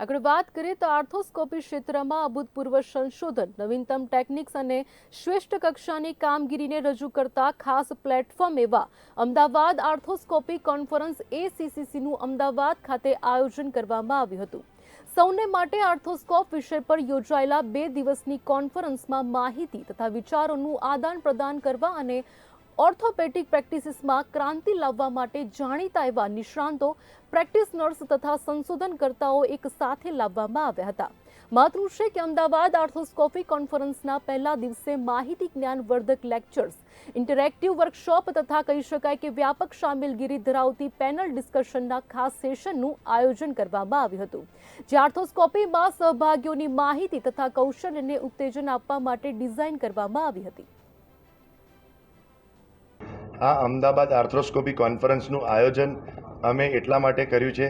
આગળ વાત કરીએ તો આર્થોસ્કોપી ક્ષેત્રમાં અભૂતપૂર્વ સંશોધન, નવીનતમ ટેકનિક્સ અને શ્રેષ્ઠ કક્ષાની કામગીરીને રજૂ કરતા ખાસ પ્લેટફોર્મ એવા અમદાવાદ આર્થોસ્કોપી કોન્ફરન્સ એસીસીસીનું અમદાવાદ ખાતે આયોજન કરવામાં આવ્યું હતું. સૌને માટે આર્થોસ્કોપ વિષય પર યોજાયેલા બે દિવસની કોન્ફરન્સમાં માહિતી તથા વિચારોનું આદાન પ્રદાન કરવા અને ઓર્થોપેડિક પ્રેક્ટિસિસમાં ક્રાંતિ લાવવા માટે જાણીતા એવા નિષ્ણાંતો પ્રેક્ટિસ નર્સ તથા સંશોધનકર્તાઓ એક સાથે લાવવામાં આવ્યા હતા. મહત્વનું કે અમદાવાદ આર્થોસ્કોપી કોન્ફરન્સના પહેલા દિવસે માહિતી જ્ઞાનવર્ધક લેક્ચર્સ, ઇન્ટરેક્ટિવ વર્કશોપ તથા કહી શકાય કે વ્યાપક સામેલગીરી ધરાવતી પેનલ ડિસ્કશનના ખાસ સેશનનું આયોજન કરવામાં આવ્યું હતું. જે આર્થોસ્કોપીમાં સહભાગીઓની માહિતી તથા કૌશલ્યને ઉત્તેજન આપવા માટે ડિઝાઇન કરવામાં આવી હતી. આ અમદાવાદ આર્થ્રોસ્કોપી કોન્ફરન્સનું આયોજન અમે એટલા માટે કર્યું છે,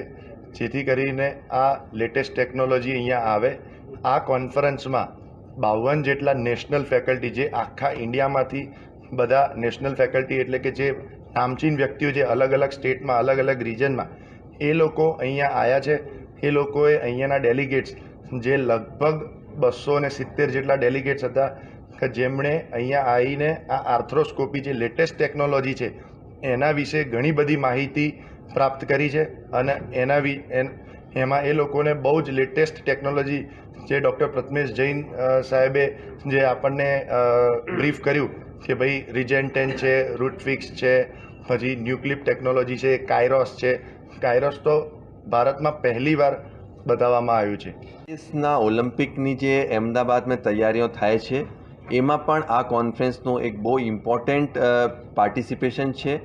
જેથી કરીને આ લેટેસ્ટ ટેકનોલોજી અહીંયા આવે. આ કોન્ફરન્સમાં બાવન જેટલા નેશનલ ફેકલ્ટી જે આખા ઇન્ડિયામાંથી બધા નેશનલ ફેકલ્ટી એટલે કે જે નામચીન વ્યક્તિઓ જે અલગ અલગ સ્ટેટમાં, અલગ અલગ રિજનમાં, એ લોકો અહીંયા આવ્યા છે. એ લોકોએ અહીંયાના ડેલિગેટ્સ, જે લગભગ બસો સિત્તેર જેટલા ડેલિગેટ્સ હતા કે જેમણે અહીંયા આવીને આ આર્થ્રોસ્કોપી જે લેટેસ્ટ ટેકનોલોજી છે, એના વિશે ઘણી બધી માહિતી પ્રાપ્ત કરી છે અને એના વિ એમાં એ લોકોને બહુ જ લેટેસ્ટ ટેકનોલોજી જે ડૉક્ટર પ્રથમેશ જૈન સાહેબે જે આપણને બ્રીફ કર્યું કે ભાઈ રિજેન્ટેન છે, રૂટફિક્સ છે, પછી ન્યુક્લિપ ટેકનોલોજી છે, કાયરોસ છે. કાયરોસ તો ભારતમાં પહેલીવાર બતાવવામાં આવ્યું છે. દેશના ઓલિમ્પિકની જે અમદાવાદમાં તૈયારીઓ થાય છે એમાં પણ આ કોન્ફરન્સનું એક બહુ ઇમ્પોર્ટન્ટ પાર્ટિસિપેશન છે.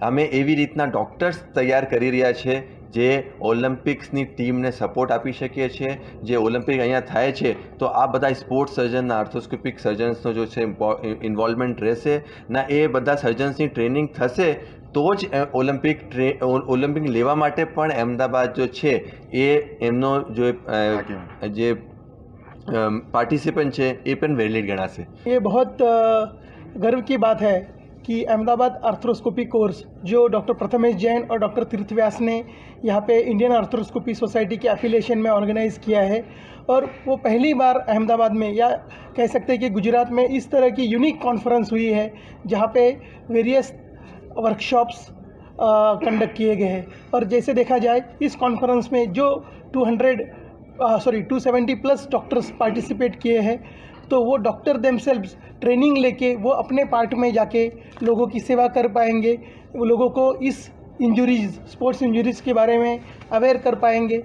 અમે એવી રીતના ડૉક્ટર્સ તૈયાર કરી રહ્યા છે જે ઓલિમ્પિક્સની ટીમને સપોર્ટ આપી શકીએ છીએ જે ઓલિમ્પિક અહીંયા થાય છે તો આ બધા સ્પોર્ટ્સ સર્જનના આર્થોસ્કોપિક સર્જન્સનો જો છે ઇન્વોલ્વમેન્ટ રહેશે ના એ બધા સર્જન્સની ટ્રેનિંગ થશે તો જ ઓલિમ્પિક ટ્રે ઓલિમ્પિક લેવા માટે પણ અમદાવાદ જો છે એ એમનો જો જે पार्टिसिपेंट है ये वैलिड गणा से। ये बहुत गर्व की बात है कि अहमदाबाद आर्थ्रोस्कोपी कोर्स, जो डॉक्टर प्रथमेश जैन और डॉक्टर तीर्थ व्यास ने यहाँ पे इंडियन आर्थ्रोस्कोपी सोसाइटी के एफिलेशन में ऑर्गेनाइज़ किया है, और वो पहली बार अहमदाबाद में या कह सकते हैं कि गुजरात में इस तरह की यूनिक कॉन्फ्रेंस हुई है, जहाँ पे वेरियस वर्कशॉप्स कंडक्ट किए गए हैं। और जैसे देखा जाए, इस कॉन्फ्रेंस में जो 200 सॉरी 270 प्लस डॉक्टर्स पार्टिसिपेट किए हैं। तो वो डॉक्टर देमसेल्व्स ट्रेनिंग लेके वो अपने पार्ट में जाके लोगों की सेवा कर पाएँगे। वो लोगों को इस इंजरीज स्पोर्ट्स इंजरीज के बारे में अवेयर कर पाएँगे।